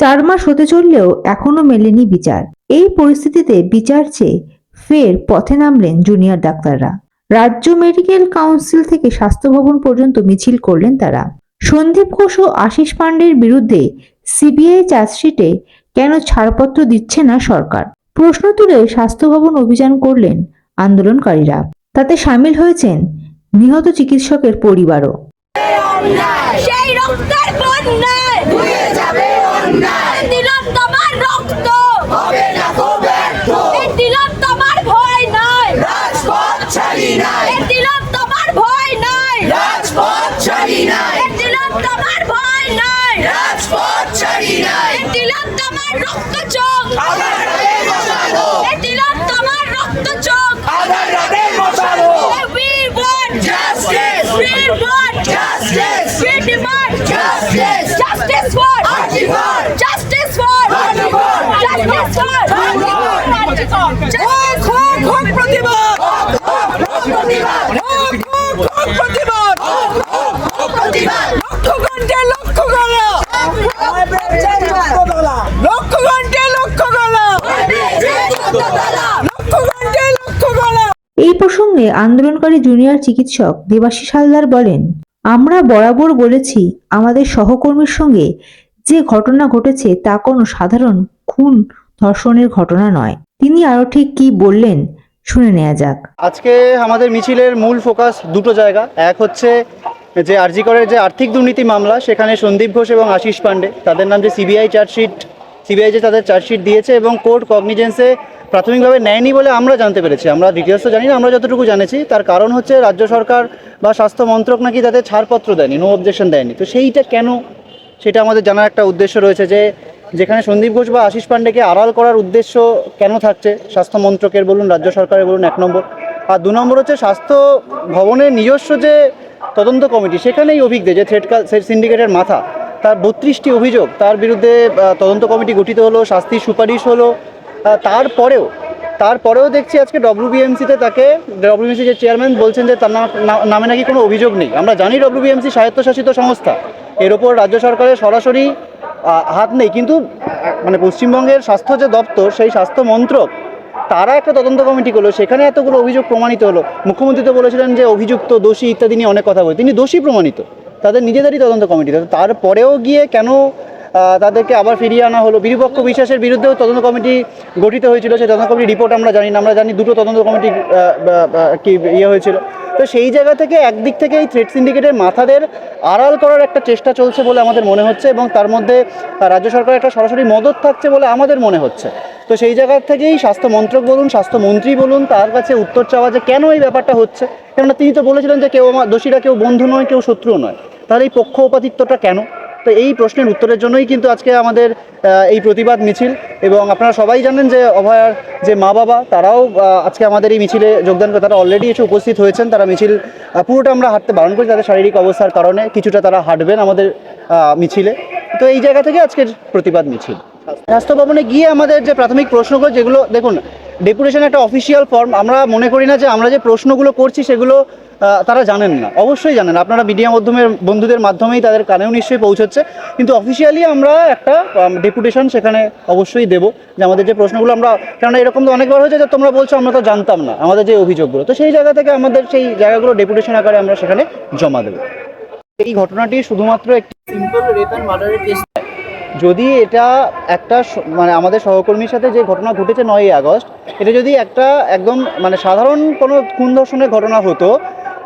চার মাস হতে চললেও এখনও মেলেনি বিচার। এই পরিস্থিতিতে বিচার চেয়ে ফের পথে নামলেন জুনিয়র ডাক্তাররা। রাজ্য মেডিকেল কাউন্সিল থেকে স্বাস্থ্য ভবন পর্যন্ত মিছিল করলেন তারা। সন্দীপ ঘোষ ও আশিস পাণ্ডের বিরুদ্ধে সিবিআই চার্জশিটে কেন ছাড়পত্র দিচ্ছে না সরকার? প্রশ্ন তুলে স্বাস্থ্য ভবন অভিযান করলেন আন্দোলনকারীরা। তাতে সামিল হয়েছেন নিহত চিকিৎসকের পরিবারও। সেই রক্তের বন্যায়! অন্যায় দিলাম তোমার রক্ত। হবে না তো ব্যর্থ। দিলাম তোমার ভয় নাই। রাজপথ ছাড়ি নাই। দিলাম তোমার ভয় নাই। রাজপথ ছাড়ি নাই। দিলাম তোমার ভয় নাই। রাজপথ ছাড়ি নাই। দিলাম তোমার রক্ত চোখ। আধার রাতে এই দিলাম তোমার রক্ত চোখ। আধার রাতে We want Justice! We demand! Justice! এই প্রসঙ্গে আন্দোলনকারী জুনিয়র চিকিৎসক দেবাশিস হালদার বলেন, আমরা বরাবর বলেছি, আমাদের সহকর্মীর সঙ্গে যে ঘটনা ঘটেছে তা কোনো সাধারণ খুন ধর্ষণের ঘটনা নয়। তিনি আরও ঠিক কি বললেন, শুনে নেওয়া যাক। আজকে আমাদের মিছিলের মূল ফোকাস দুটো জায়গা। এক হচ্ছে যে আরজিকরের যে আর্থিক দুর্নীতি মামলা, সেখানে সন্দীপ ঘোষ এবং আশিস পান্ডে, তাদের নাম যে সিবিআই চার্জশিট, সিবিআই যে তাদের চার্জশিট দিয়েছে এবং কোর্ট কগনিজেন্সে প্রাথমিকভাবে নেয়নি বলে আমরা জানতে পেরেছি। আমরা ডিটেলস তো জানি না, আমরা যতটুকু জানেছি। তার কারণ হচ্ছে রাজ্য সরকার বা স্বাস্থ্য মন্ত্রক নাকি তাদের ছাড়পত্র দেয়নি নো অবজেকশন দেয়নি। তো সেইটা কেন? সেটা আমাদের জানার একটা উদ্দেশ্য রয়েছে যে যেখানে সন্দীপ ঘোষ বা আশিস পান্ডেকে আড়াল করার উদ্দেশ্য কেন থাকছে? স্বাস্থ্য মন্ত্রকের বলুন, রাজ্য সরকারের বলুন, এক নম্বর। আর দু নম্বর হচ্ছে স্বাস্থ্য ভবনের নিজস্ব যে তদন্ত কমিটি, সেখানেই অভিজ্ঞ যে থ্রেড সিন্ডিকেটের মাথা, তার বত্রিশটি অভিযোগ, তার বিরুদ্ধে তদন্ত কমিটি গঠিত হলো, শাস্তির সুপারিশ হলো তারপরেও তারপরেও দেখছি আজকে ডব্লিউবিএমসিতে তাকে ডব্লিউবিএমসি যে চেয়ারম্যান বলছেন যে তার নাম- নাকি কোনো অভিযোগ নেই। আমরা জানি ডব্লিউবিএমসি স্বায়ত্তশাসিত সংস্থা, এর ওপর রাজ্য সরকারের সরাসরি হাত নেই, কিন্তু মানে পশ্চিমবঙ্গের স্বাস্থ্য যে দপ্তর, সেই স্বাস্থ্য মন্ত্রক, তারা একটা তদন্ত কমিটি করল, সেখানে এতগুলো অভিযোগ প্রমাণিত হলো। মুখ্যমন্ত্রী তো বলেছিলেন যে অভিযুক্ত, দোষী ইত্যাদি নিয়ে অনেক কথা বলে তিনি দোষী প্রমাণিত। তাদের নিজেদেরই তদন্ত কমিটি তারপরেও গিয়ে কেন তাদেরকে আবার ফিরিয়ে আনা হলো। বিরূপক্ষ বিশ্বাসের বিরুদ্ধেও তদন্ত কমিটি গঠিত হয়েছিল। সেই তদন্ত কমিটির রিপোর্ট আমরা জানি না। আমরা জানি দুটো তদন্ত কমিটি কি ইয়ে হয়েছিল। তো সেই জায়গা থেকে একদিক থেকে এই থ্রেড সিন্ডিকেটের মাথাদের আড়াল করার একটা চেষ্টা চলছে বলে আমাদের মনে হচ্ছে এবং তার মধ্যে রাজ্য সরকারের একটা সরাসরি মদত থাকছে বলে আমাদের মনে হচ্ছে। তো সেই জায়গা থেকেই স্বাস্থ্য মন্ত্রক বলুন স্বাস্থ্যমন্ত্রী বলুন, তার কাছে উত্তর চাওয়া যে কেন এই ব্যাপারটা হচ্ছে। কেননা তিনি তো বলেছিলেন যে কেউ আমার দোষীরা কেউ বন্ধু নয়, কেউ শত্রু নয়। তাহলে এই পক্ষপাতিত্বটা কেন? তো এই প্রশ্নের উত্তরের জন্যই কিন্তু আজকে আমাদের এই প্রতিবাদ মিছিল। এবং আপনারা সবাই জানেন যে অভয়ার যে মা বাবা, তারাও আজকে আমাদের এই মিছিলে যোগদান করে, তারা অলরেডি এসে উপস্থিত হয়েছেন। তারা মিছিল পুরোটা আমরা হাঁটতে বারণ করি তাদের শারীরিক অবস্থার কারণে। কিছুটা তারা হাঁটবেন আমাদের মিছিলে। তো এই জায়গা থেকে আজকের প্রতিবাদ মিছিল। স্বাস্থ্য ভবনে গিয়ে আমাদের যে প্রাথমিক প্রশ্নগুলো, যেগুলো, দেখুন ডেপুটেশন একটা অফিসিয়াল ফর্ম আমরা মনে করি না যে আমরা যে প্রশ্নগুলো করছি, সেগুলো তারা জানেন না। অবশ্যই জানেন। আপনারা মিডিয়া মাধ্যমের বন্ধুদের মাধ্যমেই তাদের কানেও নিশ্চয়ই পৌঁছচ্ছে। কিন্তু অফিসিয়ালি আমরা একটা ডেপুটেশন সেখানে অবশ্যই দেবো। যে আমাদের যে প্রশ্নগুলো আমরা, কেননা এরকম তো অনেকবার হয়েছে যে তোমরা বলছো, আমরা তো জানতাম না আমাদের যে অভিযোগগুলো। তো সেই জায়গা থেকে আমাদের সেই জায়গাগুলো ডেপুটেশন আকারে আমরা সেখানে জমা দেবো। এই ঘটনাটি শুধুমাত্র একটি সিম্পল রেপ অ্যান্ড মার্ডারের কেস যদি এটা একটা মানে আমাদের সহকর্মীর সাথে যে ঘটনা ঘটেছে নয়ই আগস্ট, এটা যদি একটা একদম মানে সাধারণ কোনো খুন ধর্ষণের ঘটনা হতো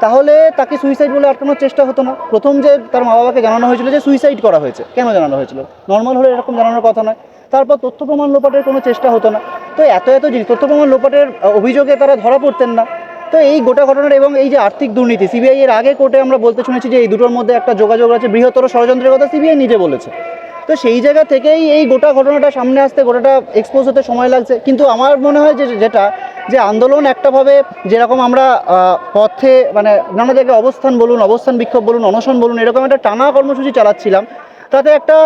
তাহলে তাকে সুইসাইড বলে আটকানোর চেষ্টা হতো না। প্রথম যে তার মা বাবাকে জানানো হয়েছিল যে সুইসাইড করা হয়েছে। কেন জানানো হয়েছিল? নর্মাল হলে এরকম জানানোর কথা নয়। তারপর তথ্য প্রমাণ লোপাটের কোনো চেষ্টা হতো না। তো এত এত জিনিস, তথ্য প্রমাণ লোপাটের অভিযোগে তারা ধরা পড়তেন না। তো এই গোটা ঘটনার এবং এই যে আর্থিক দুর্নীতি সিবিআই এর আগে কোর্টে আমরা বলতে শুনেছি যে এই দুটোর মধ্যে একটা যোগাযোগ আছে। বৃহত্তর ষড়যন্ত্রের কথা সিবিআই নিজে বলেছে। তো সেই জায়গা থেকেই এই গোটা ঘটনাটা সামনে আসতে গোটাটা এক্সপোজ হতে সময় লাগছে। কিন্তু আমার মনে হয় যে, যেটা, যে আন্দোলন একটাভাবে যেরকম আমরা পথে মানে নানা জায়গায় অবস্থান বলুন, অবস্থান বিক্ষোভ বলুন, অনশন বলুন, এরকম একটা টানা কর্মসূচি চালাচ্ছিলাম। তাতে একটা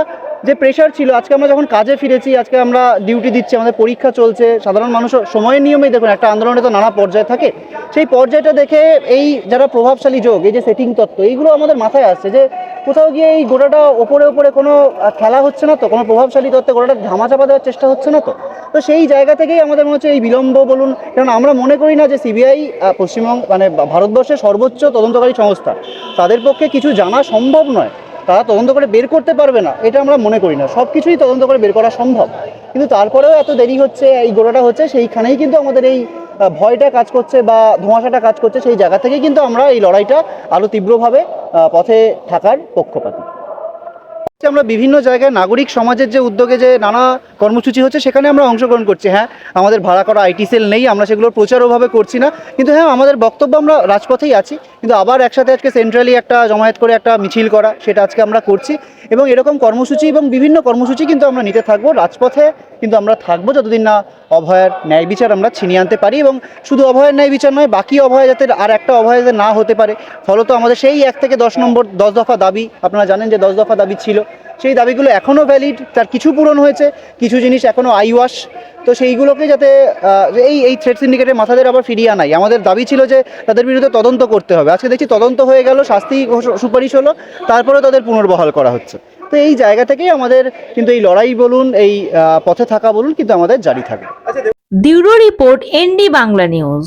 যে প্রেশার ছিল, আজকে আমরা যখন কাজে ফিরেছি, আজকে আমরা ডিউটি দিচ্ছি, আমাদের পরীক্ষা চলছে, সাধারণ মানুষ সময়ের নিয়মেই দেখুন, একটা আন্দোলনে তো নানা পর্যায় থাকে। সেই পর্যায়টা দেখে এই যারা প্রভাবশালী যোগ, এই যে সেটিং তত্ত্ব, এইগুলো আমাদের মাথায় আসছে যে কোথাও গিয়ে এই গোটাটা ওপরে ওপরে কোনো খেলা হচ্ছে না তো, কোনো প্রভাবশালী তত্ত্বে গোটাটা ধামাচাপা দেওয়ার চেষ্টা হচ্ছে না তো। তো সেই জায়গা থেকেই আমাদের মনে হচ্ছে এই বিলম্ব বলুন, কারণ আমরা মনে করি না যে সিবিআই পশ্চিমবঙ্গ মানে ভারতবর্ষের সর্বোচ্চ তদন্তকারী সংস্থা, তাদের পক্ষে কিছু জানা সম্ভব নয়। তারা তদন্ত করে বের করতে পারবে না, এটা আমরা মনে করি না। সব কিছুই তদন্ত করে বের করা সম্ভব। কিন্তু তারপরেও এত দেরি হচ্ছে, এই গোড়াটা হচ্ছে, সেইখানেই কিন্তু আমাদের এই ভয়টা কাজ করছে বা ধোঁয়াশাটা কাজ করছে, সেই জায়গা থেকেই কিন্তু আমরা এই লড়াইটা আরও তীব্রভাবে পথে থাকার পক্ষপাতী। আমরা বিভিন্ন জায়গায় নাগরিক সমাজের যে উদ্যোগে যে নানা কর্মসূচি হচ্ছে, সেখানে আমরা অংশগ্রহণ করছি। হ্যাঁ আমাদের ভাড়া করা আইটি সেল নেই, আমরা সেগুলোর প্রচার ওভাবে করছি না। কিন্তু হ্যাঁ আমাদের বক্তব্য আমরা রাজপথেই আছি। কিন্তু আবার একসাথে আজকে সেন্ট্রালি একটা জমায়েত করে একটা মিছিল করা, সেটা আজকে আমরা করছি। এবং এরকম কর্মসূচি এবং বিভিন্ন কর্মসূচি কিন্তু আমরা নিতে থাকব। রাজপথে কিন্তু আমরা থাকব যতদিন না অভয়ের ন্যায় বিচার আমরা ছিনিয়ে আনতে পারি। এবং শুধু অভয়ের ন্যায় বিচার নয়, বাকি অভয় যাতে আর একটা অভয় যাতে না হতে পারে, ফলত আমাদের সেই এক থেকে দশ নম্বর দশ দফা দাবি, আপনারা জানেন যে দশ দফা দাবি ছিল। সেই দাবিগুলো এখনও ভ্যালিড তার কিছু পূরণ হয়েছে, কিছু জিনিস এখনও আইওয়াশ। তো সেইগুলোকে যাতে এই এই থ্রেড সিন্ডিকেটের মাথাদের আবার ফিরিয়ে আনাই। আমাদের দাবি ছিল যে তাদের বিরুদ্ধে তদন্ত করতে হবে। আজকে দেখছি তদন্ত হয়ে গেল, শাস্তি সুপারিশ হলো তারপরে তাদের পুনর্বহাল করা হচ্ছে। তো এই জায়গা থেকেই আমাদের কিন্তু এই লড়াই বলুন, এই পথে থাকা বলুন, কিন্তু আমাদের জারি থাকবে। Bureau report ND Bangla news.